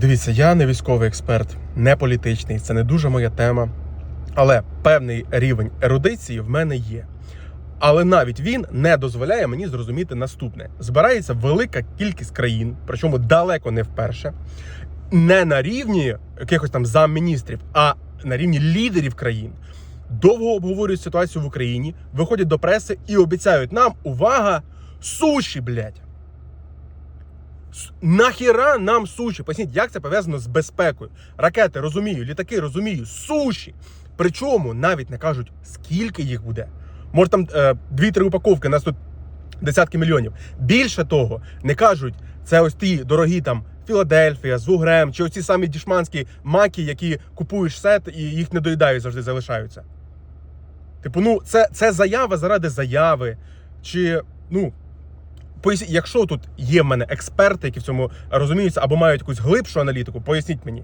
Дивіться, я не військовий експерт, не політичний, це не дуже моя тема. Але певний рівень ерудиції в мене є. Але навіть він не дозволяє мені зрозуміти наступне: збирається велика кількість країн, причому далеко не вперше, не на рівні якихось там замміністрів, а на рівні лідерів країн. Довго обговорюють ситуацію в Україні, виходять до преси і обіцяють нам увага, суші, блядь. Нахіра нам суші? Поясніть, як це пов'язано з безпекою? Ракети розумію, літаки розумію, суші. Причому навіть не кажуть, скільки їх буде. Може там е, дві-три упаковки, нас тут десятки мільйонів. Більше того, не кажуть, це ось ті дорогі там Філадельфія з вугрем, чи оці самі дішманські маки, які купуєш сет і їх не доїдають, завжди залишаються. Типу, ну, це, це заява заради заяви. Чи, ну, поясніть, якщо тут є в мене експерти, які в цьому розуміються або мають якусь глибшу аналітику, поясніть мені.